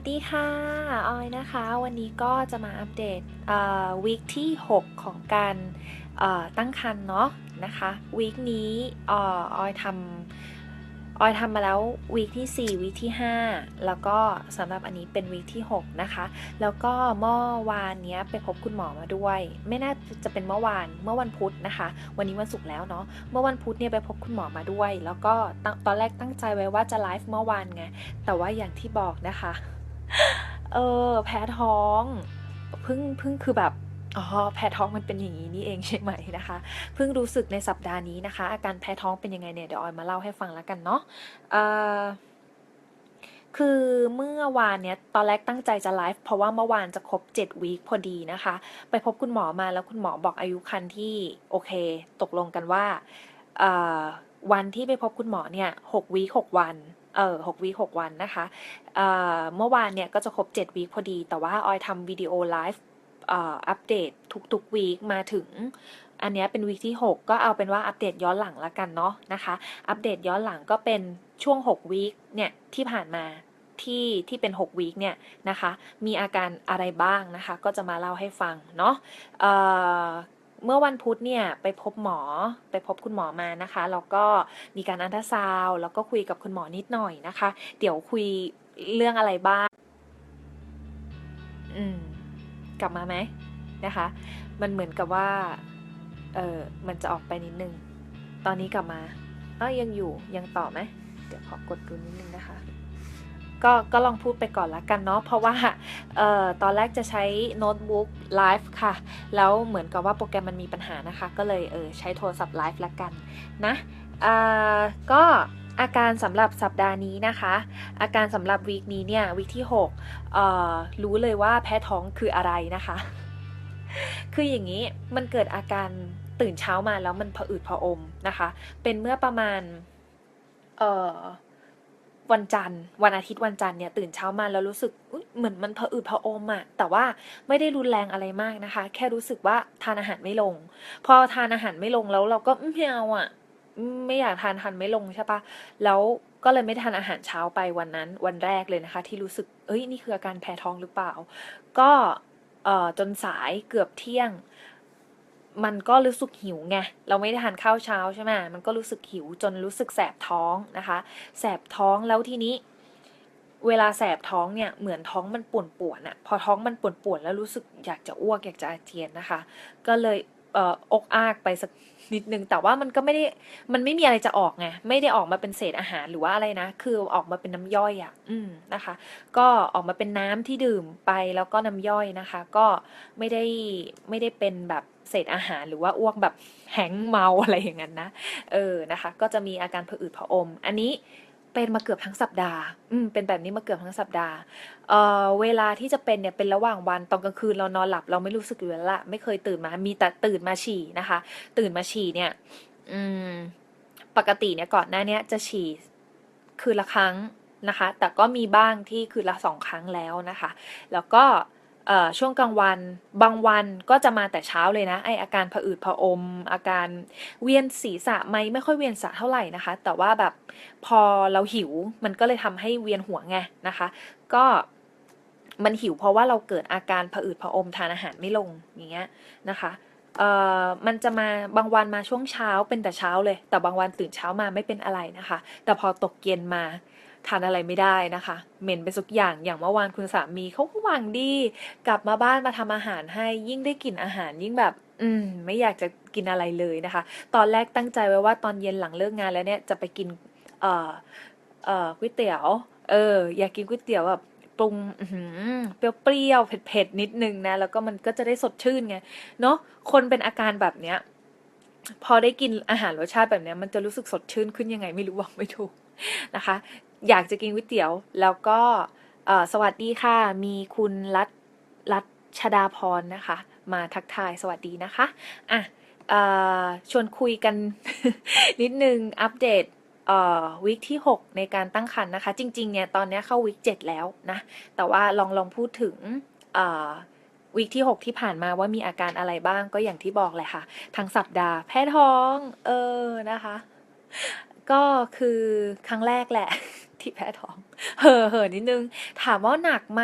วัสดีค่ะ ออยนะคะ วันนี้ก็จะมาอัปเดตวีคที่ 6 ของการตั้งครรภ์เนาะนะคะวีคนี้อ่อออยทำออยทำมาแล้ววีคที่ 4วีคที่ 5 แล้วก็สำหรับอันนี้เป็นวีคที่ 6 นะคะ แล้วก็เมื่อวานเนี้ยไปพบคุณหมอมาด้วย ไม่น่าจะเป็นเมื่อวานเมื่อวันพุธนะคะ วันนี้วันศุกร์แล้วเนาะเมื่อวันพุธเนี่ยไปพบคุณหมอมาด้วย แล้วก็ตอนแรกตั้งใจไว้ว่าจะไลฟ์เมื่อวานไงแต่ว่าอย่างที่บอกนะคะ เออ แพ้ท้องเพิ่งเพิ่งคือแบบอ๋อแพ้ท้องมันเป็นอย่างนี้นี่เองใช่ไหมนะคะเพิ่งรู้สึกในสัปดาห์นี้นะคะ อาการแพ้ท้องเป็นยังไงเนี่ยเดี๋ยวออยมาเล่าให้ฟังแล้วกันเนาะเอ่อคือเมื่อวานเนี้ยตอนแรกตั้งใจจะไลฟ์เพราะว่าเมื่อวานจะครบ7วีคพอดีนะคะ ไปพบคุณหมอมาแล้วคุณหมอบอกอายุคันที่โอเค ตกลงกันว่าวันที่ไปพบคุณหมอเนี่ย6วีค6วัน เออ6วีค6วันนะคะเอ่อเมื่อวานเนี่ยก็จะครบ7วีคพอดี แต่ว่าออยทำวิดีโอไลฟ์อัปเดตทุกๆวีคมาถึงอันเนี้ยเป็นวีคที่ 6 ก็เอาเป็นว่าอัปเดตย้อนหลังละกันเนาะนะคะ อัปเดตย้อนหลังก็เป็นช่วง 6 วีคเนี่ยที่ผ่านมาที่ที่เป็น 6 วีคเนี่ยนะคะ มีอาการอะไรบ้างนะคะ ก็จะมาเล่าให้ฟังเนาะ เมื่อวันพุธเนี่ยไปพบหมอไปพบคุณหมอมานะคะแล้วก็มีการอันตราซาวแล้วก็คุยกับคุณหมอนิดหน่อยนะคะ เดี๋ยวคุยเรื่องอะไรบ้าง อืม กลับมาไหมนะคะ มันเหมือนกับว่า เออมันจะออกไปนิดนึง ตอนนี้กลับมา เอ้ายังอยู่ยังต่อไหมเดี๋ยวขอกดดูนิดนึงนะคะ ก็ก็ลองพูดไปก่อนละกันเนาะเพราะว่าออตอนแรกจะใช้โน้ตบุ๊กไลฟ์ค่ะ แล้วเหมือนกับว่าโปรแกรมมันมีปัญหานะคะ ก็เลยเออใช้โทรศัพท์ไลฟ์ละกันนะก็อาการสำหรับสัปดาห์นี้นะคะ อาการสำหรับวีคนี้เนี่ยวีคที่6รู้เลยว่าแพ้ท้องคืออะไรนะคะ คืออย่างนี้มันเกิดอาการตื่นเช้ามาแล้วมันผะอืดผะอมนะคะ เป็นเมื่อประมาณเอ่อ วันจันทร์ วันอาทิตย์วันจันทร์เนี่ยตื่นเช้ามาแล้วรู้สึกเหมือนมันผะอืดผะอมอะแต่ว่าไม่ได้รุนแรงอะไรมากนะคะ แค่รู้สึกว่าทานอาหารไม่ลง พอทานอาหารไม่ลงแล้วเราก็ไม่เอาอะไม่อยากทานทานไม่ลงใช่ปะแล้วก็เลยไม่ทานอาหารเช้าไปวันนั้นวันแรกเลยนะคะ ที่รู้สึกเอ้ยนี่คืออาการแพ้ท้องหรือเปล่า ก็เอ่อจนสายเกือบเที่ยง มันก็รู้สึกหิวไง เราไม่ได้ทานข้าวเช้าใช่ไหมมันก็รู้สึกหิวจนรู้สึกแสบท้องนะคะ แสบท้องแล้วทีนี้ เวลาแสบท้องเนี่ย เหมือนท้องมันปวดปวดอะพอท้องมันปวดปวดแล้วรู้สึกอยากจะอ้วกอยากจะอาเจียนนะคะ ก็เลย เอ่ออกอากไปสักนิดนึง แต่ว่ามันก็ไม่ได้มันไม่มีอะไรจะออกไงไม่ได้ออกมาเป็นเศษอาหารหรือว่าอะไรนะ คือออกมาเป็นน้ำย่อยอะอืมนะคะ ก็ออกมาเป็นน้ำที่ดื่มไปแล้วก็น้ำย่อยนะคะ ก็ไม่ได้ไม่ได้เป็นแบบเศษอาหารหรือว่าอ้วกแบบแหงเมาอะไรอย่างนั้นนะ เออนะคะ ก็จะมีอาการผะอืดผะอม อันนี้ เป็นมาเกือบทั้งสัปดาห์ อืม เป็นแบบนี้มาเกือบทั้งสัปดาห์ เอ่อ เวลาที่จะเป็นเนี่ยเป็นระหว่างวันตอนกลางคืนเรานอนหลับเราไม่รู้สึกอยู่แล้วละไม่เคยตื่นมา มีแต่ตื่นมาฉี่นะคะ ตื่นมาฉี่เนี่ย อืม ปกติเนี่ยก่อนหน้าเนี้ยจะฉี่คืนละครั้งนะคะ แต่ก็มีบ้างที่คืนละสองครั้งแล้วนะคะ แล้วก็ ช่วงกลางวัน บางวันก็จะมาแต่เช้าเลยนะไออาการผะอืดผะอม อาการเวียนศีรษะไม่ไม่ค่อยเวียนศีรษะเท่าไหร่นะคะ แต่ว่าแบบพอเราหิวมันก็เลยทำให้เวียนหัวไงนะคะ ก็มันหิวเพราะว่าเราเกิดอาการผะอืดผะอมทานอาหารไม่ลงอย่างเงี้ยนะคะเอ่อมันจะมาบางวันมาช่วงเช้าเป็นแต่เช้าเลย แต่บางวันตื่นเช้ามาไม่เป็นอะไรนะคะ แต่พอตกเย็นมา ทานอะไรไม่ได้นะคะ เหม็นไปสักอย่างอย่างเมื่อวานคุณสามีเขาก็หวังดี กลับมาบ้านมาทำอาหารให้ยิ่งได้กลิ่นอาหารยิ่งแบบ อืม ไม่อยากจะกินอะไรเลยนะคะ ตอนแรกตั้งใจไว้ว่าตอนเย็นหลังเลิกงานแล้วเนี่ยจะไปกิน เอ่อ เอ่อก๋วยเตี๋ยว เออ อยากกินก๋วยเตี๋ยวแบบปรุงเปรี้ยวๆเผ็ดๆนิดนึงนะ แล้วก็มันก็จะได้สดชื่นไง เนาะคนเป็นอาการแบบเนี้ย พอได้กินอาหารรสชาติแบบเนี้ยมันจะรู้สึกสดชื่นขึ้นยังไงไม่รู้บอกไม่ถูกนะคะ อยากจะกินก๋วยเตี๋ยว แล้วก็สวัสดีค่ะ มีคุณรัตรัชดาพรนะคะ มาทักทายสวัสดีนะคะ อะชวนคุยกัน นิดนึงอัปเดตวีคที่ 6 ในการตั้งครรภ์นะคะ จริง ๆ เนี่ย ตอนนี้เข้าวีค7แล้วนะ แต่ว่าลองลองพูดถึงวีคที่ 6 ที่ผ่านมาว่ามีอาการอะไรบ้างก็อย่างที่บอกเลยค่ะ ทั้งสัปดาห์แพ้ท้อง เออนะคะ ก็คือครั้งแรกแหละ ที่แพ้ท้อง เห่อเห่อนิดนึง ถามว่าหนักไหม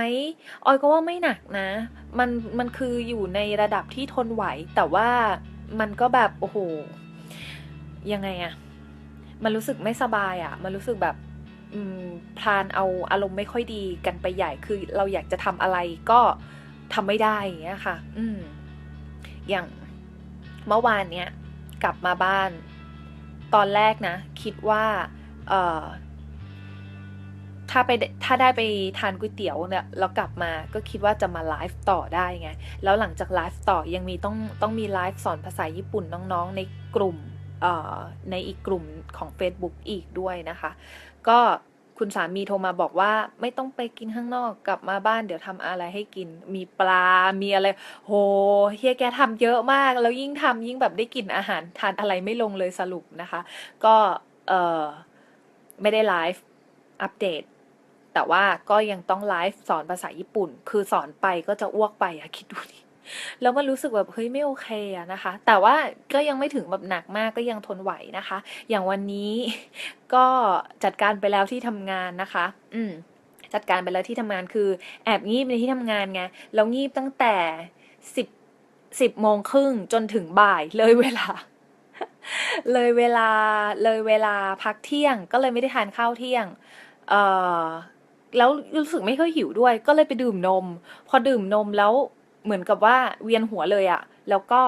ออยก็ว่าไม่หนักนะ มันมันคืออยู่ในระดับที่ทนไหว แต่ว่ามันก็แบบโอ้โหยังไงอะมันรู้สึกไม่สบายอะมันรู้สึกแบบพลานเอาอารมณ์ไม่ค่อยดีกันไปใหญ่คือเราอยากจะทำอะไรก็ทำไม่ได้อย่างเงี้ยค่ะ อืม อย่างเมื่อวานเนี้ยกลับมาบ้าน ตอนแรกนะ คิดว่า เอ่อ ถ้าไปถ้าได้ไปทานก๋วยเตี๋ยวเนี่ยแล้วกลับมาก็คิดว่าจะมาไลฟ์ต่อได้ไง แล้วหลังจากไลฟ์ต่อยังมีต้องต้องมีไลฟ์สอนภาษาญี่ปุ่นน้องๆในกลุ่มเอ่อในอีกกลุ่มของ Facebook อีกด้วยนะคะ ก็คุณสามีโทรมาบอกว่าไม่ต้องไปกินข้างนอกกลับมาบ้านเดี๋ยวทำอะไรให้กิน มีปลา มีอะไร โหเฮียแกทำเยอะมาก แล้วยิ่งทำยิ่งแบบได้กินอาหารทานอะไรไม่ลงเลยสรุปนะคะ ก็เออไม่ได้ไลฟ์อัปเดต แต่ว่าก็ยังต้องไลฟ์สอนภาษาญี่ปุ่น คือสอนไปก็จะอ้วกไปอะคิดดูดิแล้วมันรู้สึกแบบเฮ้ยไม่โอเคอะนะคะ แต่ว่าก็ยังไม่ถึงแบบหนักมากก็ยังทนไหวนะคะ อย่างวันนี้ก็จัดการไปแล้วที่ทำงานนะคะ อืมจัดการไปแล้วที่ทำงานคือแอบงีบในที่ทำงานไงแล้วงีบตั้งแต่สิบสิบโมงครึ่งจนถึงบ่ายเลยเวลา เลยเวลาเลยเวลาพักเที่ยงก็เลยไม่ได้ทานข้าวเที่ยง เอ่อ แล้วรู้สึกไม่ค่อยหิวด้วย ก็เลยไปดื่มนม พอดื่มนมแล้วเหมือนกับว่าเวียนหัวเลยอะแล้วก็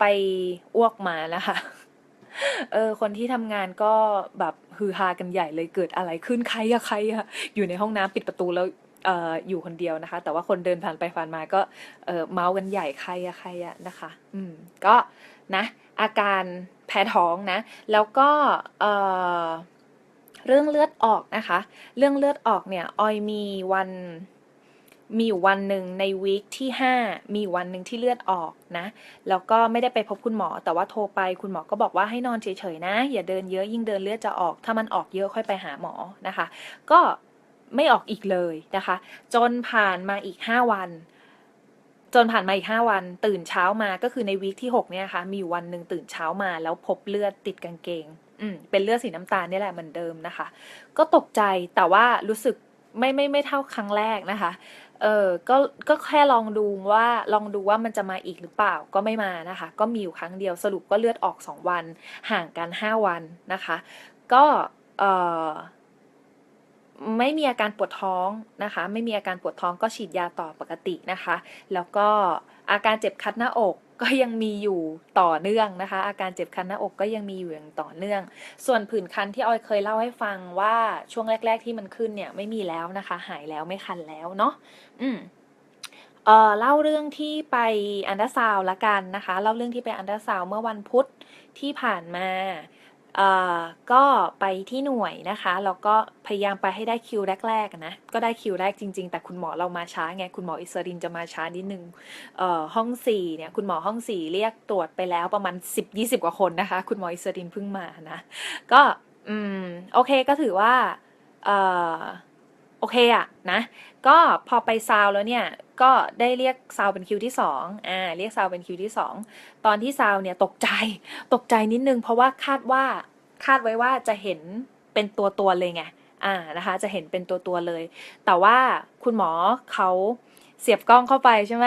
ไปอ้วกมานะคะเออคนที่ทำงานก็แบบฮือฮากันใหญ่เลยเกิดอะไรขึ้นใครอะใครอะอยู่ในห้องน้ำปิดประตูแล้วเอออยู่คนเดียวนะคะ แต่ว่าคนเดินผ่านไปผ่านมาก็เออเมาส์กันใหญ่ใครอะใครอะนะคะ อืมก็นะ อาการแพ้ท้องนะ แล้วก็เออ เรื่องเลือดออกนะคะ เรื่องเลือดออกเนี่ยออยมีวันมีอยู่วันหนึ่งในวีคที่ 5 มีวันหนึ่งที่เลือดออกนะ แล้วก็ไม่ได้ไปพบคุณหมอ แต่ว่าโทรไปคุณหมอก็บอกว่าให้นอนเฉยๆนะ อย่าเดินเยอะยิ่งเดินเลือดจะออก ถ้ามันออกเยอะค่อยไปหาหมอนะคะ ก็ไม่ออกอีกเลยนะคะ จนผ่านมาอีก 5 วัน จนผ่านมาอีก 5 วัน ตื่นเช้ามาก็คือในวีคที่ 6 เนี่ยค่ะมีอยู่วันหนึ่งตื่นเช้ามาแล้วพบเลือดติดกางเกง อืมเป็นเลือดสีน้ำตาลนี่แหละเหมือนเดิมนะคะ ก็ตกใจแต่ว่ารู้สึกไม่ไม่ไม่เท่าครั้งแรกนะคะ เออก็ก็แค่ลองดูว่าลองดูว่ามันจะมาอีกหรือเปล่าก็ไม่มานะคะ ก็มีอยู่ครั้งเดียวสรุปก็เลือดออก 2 วัน ห่างกัน 5 วันนะคะ ก็เออไม่มีอาการปวดท้องนะคะ ไม่มีอาการปวดท้องก็ฉีดยาต่อปกตินะคะ แล้วก็อาการเจ็บคัดหน้าอก ก็ยังมีอยู่ต่อเนื่องนะคะ อาการเจ็บคันหน้าอกก็ยังมีอยู่อย่างต่อเนื่อง ส่วนผื่นคันที่ออยเคยเล่าให้ฟังว่าช่วงแรก ๆ ที่มันขึ้นเนี่ยไม่มีแล้วนะคะ หายแล้วไม่คันแล้วเนาะอืมเอ่อเล่าเรื่องที่ไปอันดาซาวละกันนะคะ เล่าเรื่องที่ไปอันดาซาวเมื่อวันพุธที่ผ่านมา ก็ไปที่หน่วยนะคะแล้วก็พยายามไปให้ได้คิวแรกๆนะก็ได้คิวแรกจริง ๆ แต่คุณหมอเรามาช้าไงคุณหมออิสรินจะมาช้านิดนึงห้องสี่เนี่ยคุณหมอห้องสี่เรียกตรวจไปแล้วประมาณสิบยี่สิบกว่าคนนะคะ คุณหมออิสรินเพิ่งมานะ ก็อืมโอเคก็ถือว่าเออ โอเคอะนะ ก็พอไปซาวแล้วเนี่ย ก็ได้เรียกซาวเป็นคิวที่สองอ่าเรียกซาวเป็นคิวที่สองตอนที่ซาวเนี่ยตกใจตกใจนิดนึง เพราะว่าคาดว่าคาดไว้ว่าจะเห็นเป็นตัวตัวเลยไงอ่านะคะจะเห็นเป็นตัวตัวเลย แต่ว่าคุณหมอเขาเสียบกล้องเข้าไปใช่ไหม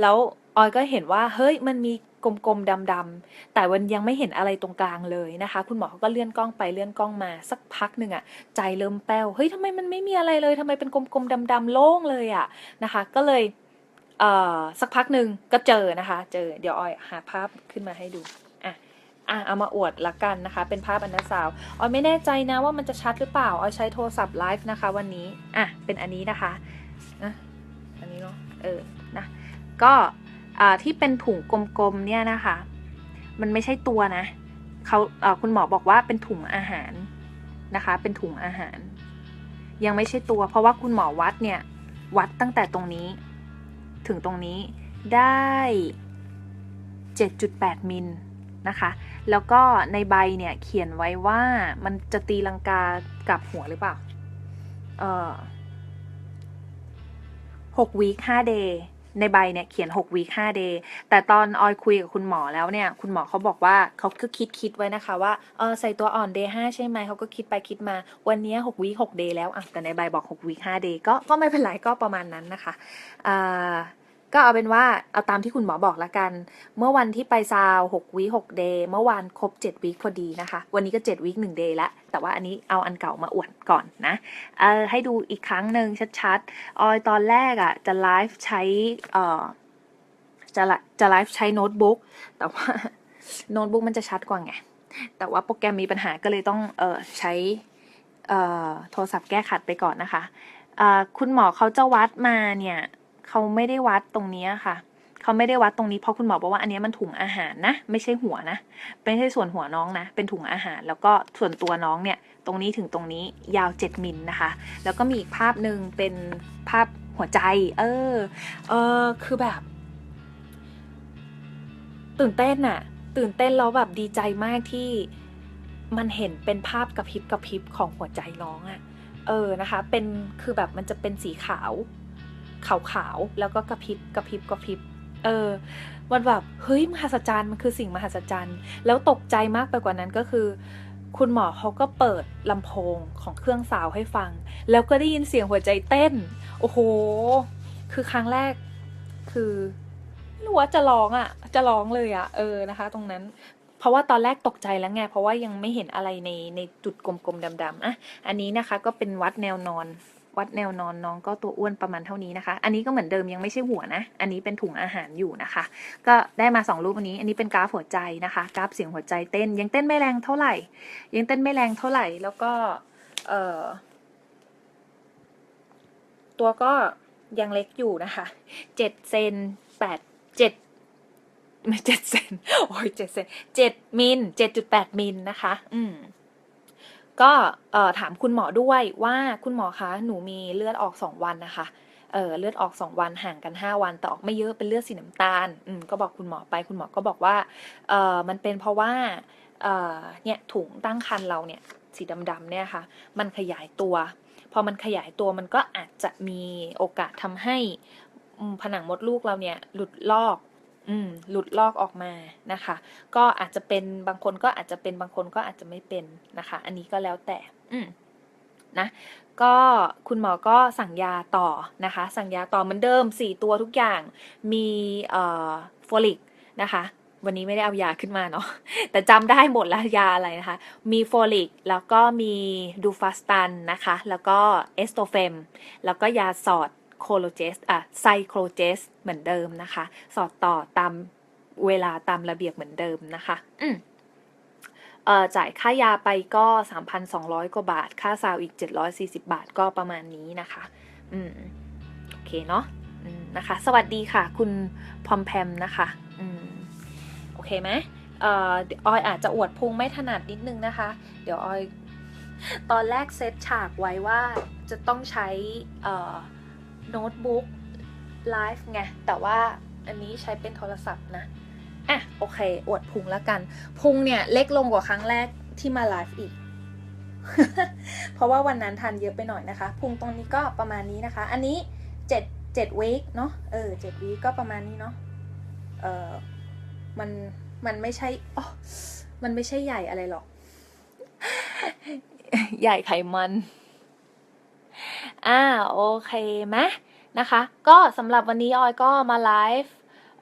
แล้วออยก็เห็นว่าเฮ้ยมันมี กลมๆดำๆแต่มันยังไม่เห็นอะไรตรงกลางเลยนะคะ คุณหมอเขาก็เลื่อนกล้องไปเลื่อนกล้องมาสักพักหนึ่งอะใจเริ่มแป้วเฮ้ยทำไมมันไม่มีอะไรเลยทำไมเป็นกลมๆดำๆโล่งเลยอะนะคะ ก็เลยเอ่อสักพักหนึ่งก็เจอนะคะ เจอเดี๋ยวออยหาภาพขึ้นมาให้ดูอะอะเอามาอวดละกันนะคะ เป็นภาพอันนาซาวออยไม่แน่ใจนะว่ามันจะชัดหรือเปล่าออยใช้โทรศัพท์ไลฟ์นะคะ วันนี้อะเป็นอันนี้นะคะนะอันนี้เนาะเออนะก็ ที่เป็นถุงกลมๆเนี่ยนะคะ มันไม่ใช่ตัวนะเขาเอ่อคุณหมอบอกว่าเป็นถุงอาหารนะคะ เป็นถุงอาหาร ยังไม่ใช่ตัว เพราะว่าคุณหมอวัดเนี่ยวัดตั้งแต่ตรงนี้ ถึงตรงนี้ได้ 7.8 มิลนะคะ แล้วก็ในใบเนี่ยเขียนไว้ว่ามันจะตีลังกากับหัวหรือเปล่า เออหกวีคห้าเดย์ ในใบเนี่ยเขียน6 week 5 day แต่ตอนออยคุยกับคุณหมอแล้วเนี่ย คุณหมอเขาบอกว่าเขาก็คิดคิดไว้นะคะว่าเออใส่ตัวอ่อน day 5 ใช่ไหมเขาก็คิดไปคิดมาวันนี้6 week 6 day แล้วอะแต่ในใบบอก6 week 5 day ก็ก็ไม่เป็นไรก็ประมาณนั้นนะคะอ่า ก็เอาเป็นว่าเอาตามที่คุณหมอบอกละกัน เมื่อวันที่ไปซาว6วี6เดย์เมื่อวานครบ7วีคพอดีนะคะ วันนี้ก็7วีค1เดย์ละ แต่ว่าอันนี้เอาอันเก่ามาอวดก่อนนะเออให้ดูอีกครั้งหนึ่งชัดๆ ออยตอนแรกอะ่ะ จะไลฟ์ใช้เอ่อจะจะไลฟ์ใช้โน้ตบุ๊กแต่ว่าโน้ตบุ๊กมันจะชัดกว่าไง แต่ว่าโปรแกรมมีปัญหาก็เลยต้องเออใช้เออโทรศัพท์แก้ขัดไปก่อนนะคะ คุณหมอเขาจะวัดมาเนี่ย เขาไม่ได้วัดตรงนี้ค่ะ เขาไม่ได้วัดตรงนี้เพราะคุณหมอบอกว่าอันนี้มันถุงอาหารนะ ไม่ใช่หัวนะ ไม่ใช่ส่วนหัวน้องนะ เป็นถุงอาหาร แล้วก็ส่วนตัวน้องเนี่ย ตรงนี้ถึงตรงนี้ยาว 7มิลนะคะ แล้วก็มีอีกภาพหนึ่งเป็นภาพหัวใจ เออ เออ คือแบบ ตื่นเต้นอะตื่นเต้นแล้วแบบดีใจมากที่มันเห็นเป็นภาพกระพริบกระพริบของหัวใจน้องอะเออนะคะ เป็นคือแบบมันจะเป็นสีขาว ขาวๆแล้วก็กระพริบกระพริบกระพริบเออมันแบบเฮ้ยมหัศจรรย์มันคือสิ่งมหัศจรรย์ แล้วตกใจมากไปกว่านั้นก็คือ คุณหมอเขาก็เปิดลำโพงของเครื่องซาวให้ฟัง แล้วก็ได้ยินเสียงหัวใจเต้น โอ้โห คือครั้งแรกคือไม่รู้ว่าจะร้องอะ่ะ จะร้องเลยอะ่ะ เออนะคะ ตรงนั้น เพราะว่าตอนแรกตกใจแล้วไง เพราะว่ายังไม่เห็นอะไรในในจุดกลมๆดำๆอะอันนี้นะคะก็เป็นวัดแนวนอน วัดแนวนอนน้องก็ตัวอ้วนประมาณเท่านี้นะคะ อันนี้ก็เหมือนเดิมยังไม่ใช่หัวนะ อันนี้เป็นถุงอาหารอยู่นะคะ ก็ได้มาสองรูปอันนี้ อันนี้เป็นกราฟหัวใจนะคะ กราฟเสียงหัวใจเต้น ยังเต้นไม่แรงเท่าไหร่ ยังเต้นไม่แรงเท่าไหร่ แล้วก็เอ่อตัวก็ยังเล็กอยู่นะคะเจ็ดเซนแปดเจ็ดไม่เจ็ดเซนโอ้ยเจ็ดเซนเจ็ดมิลเจ็ดจุดแปดมิลนะคะ อืม ก็ถามคุณหมอด้วยว่าคุณหมอคะหนูมีเลือดออกสองวันนะคะเเลือดออกสองวันห่างกันห้าวันแต่ออกไม่เยอะเป็นเลือดสีน้ำตาลอืก็บอกคุณหมอไปคุณหมอก็บอกว่าเมันเป็นเพราะว่าเเนี่ยถุงตั้งครรภ์เราเนี่ยสีดำๆเนี่ยค่ะ มันขยายตัว พอมันขยายตัวมันก็อาจจะมีโอกาสทำให้ผนังมดลูกเราเนี่ยหลุดลอก อืมหลุดลอกออกมานะคะ ก็อาจจะเป็นบางคนก็อาจจะเป็นบางคนก็อาจจะไม่เป็นนะคะ อันนี้ก็แล้วแต่ อืมนะก็คุณหมอก็สั่งยาต่อนะคะ สั่งยาต่อเหมือนเดิม 4 ตัวทุกอย่างมีเอ่อโฟลิกนะคะ วันนี้ไม่ได้เอายาขึ้นมาเนาะแต่จำได้หมดแล้วยาอะไรนะคะ มีโฟลิกแล้วก็มีดูฟาสตันนะคะ แล้วก็เอสโตเฟมแล้วก็ยาสอด โคโลเจสอะไซโคลเจสเหมือนเดิมนะคะ สอดต่อตามเวลาตามระเบียบเหมือนเดิมนะคะอืมเอ่อจ่ายค่ายาไปก็ 3,200 กว่าบาท ค่าซาวอีก 740 บาทก็ประมาณนี้นะคะ อืม โอเคเนาะอืมนะคะ สวัสดีค่ะ คุณพอมแพมนะคะ อืม โอเคไหมเอ่อออยอาจจะอวดพุงไม่ถนัดนิดนึงนะคะ เดี๋ยวออย ตอนแรกเซตฉากไว้ว่าจะต้องใช้ เอ่อ โน้ตบุ๊กไลฟ์ไง แต่ว่าอันนี้ใช้เป็นโทรศัพท์นะอะโอเค อวดพุงแล้วกัน พุงเนี่ยเล็กลงกว่าครั้งแรกที่มาไลฟ์อีก เพราะว่าวันนั้นทานเยอะไปหน่อยนะคะ พุงตรงนี้ก็ประมาณนี้นะคะ อันนี้เจ็ดเจ็ดวีคเนาะเออเจ็ดวีคก็ประมาณนี้เนาะเออมันมันไม่ใช่อ๋อมันไม่ใช่ใหญ่อะไรหรอก ใหญ่ไขมัน อ่าโอเคไหมนะคะ ก็สำหรับวันนี้ออยก็มาไลฟ์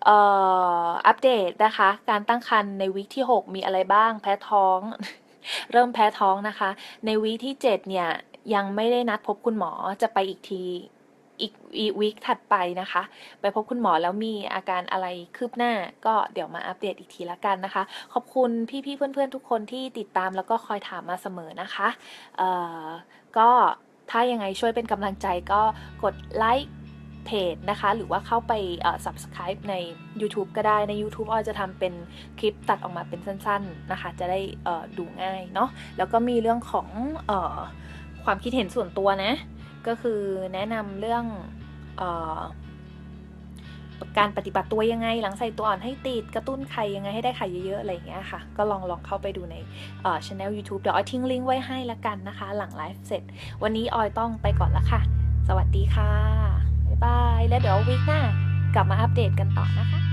อัปเดตนะคะ การตั้งครรภ์ในวีคที่ 6 มีอะไรบ้างแพ้ท้อง เริ่มแพ้ท้องนะคะ ในวีคที่ 7 เนี่ย ยังไม่ได้นัดพบคุณหมอจะไปอีกทีอีกอีกวีคถัดไปนะคะ ไปพบคุณหมอแล้วมีอาการอะไรคืบหน้า ก็เดี๋ยวมาอัปเดตอีกทีละกันนะคะ ขอบคุณพี่ๆเพื่อนๆทุกคนที่ติดตามแล้วก็คอยถามมาเสมอนะคะ เอ่อก็ ถ้ายังไงช่วยเป็นกำลังใจก็กดไลค์เพจนะคะ หรือว่าเข้าไป subscribe ใน YouTube ก็ได้ใน YouTube ออยจะทำเป็นคลิปตัดออกมาเป็นสั้น ๆนะคะ จะได้ดูง่ายเนาะแล้วก็มีเรื่องของอความคิดเห็นส่วนตัวนะ ก็คือแนะนำเรื่องอ การปฏิบัติตัวยังไง หลังใส่ตัวอ่อนให้ติดกระตุ้นไข่ยังไงให้ได้ไข่เยอะๆอะไรอย่างเงี้ยค่ะ ก็ลองลองเข้าไปดูในเอ่อช anel YouTube เดี๋ยวออยทิ้งลิงก์ไว้ให้ละกันนะคะ หลังไลฟ์เสร็จ วันนี้ออยต้องไปก่อนละค่ะ สวัสดีค่ะบ๊ายบายแล้วเดี๋ยววิกหน้ากลับมาอัปเดตกันต่อนะคะ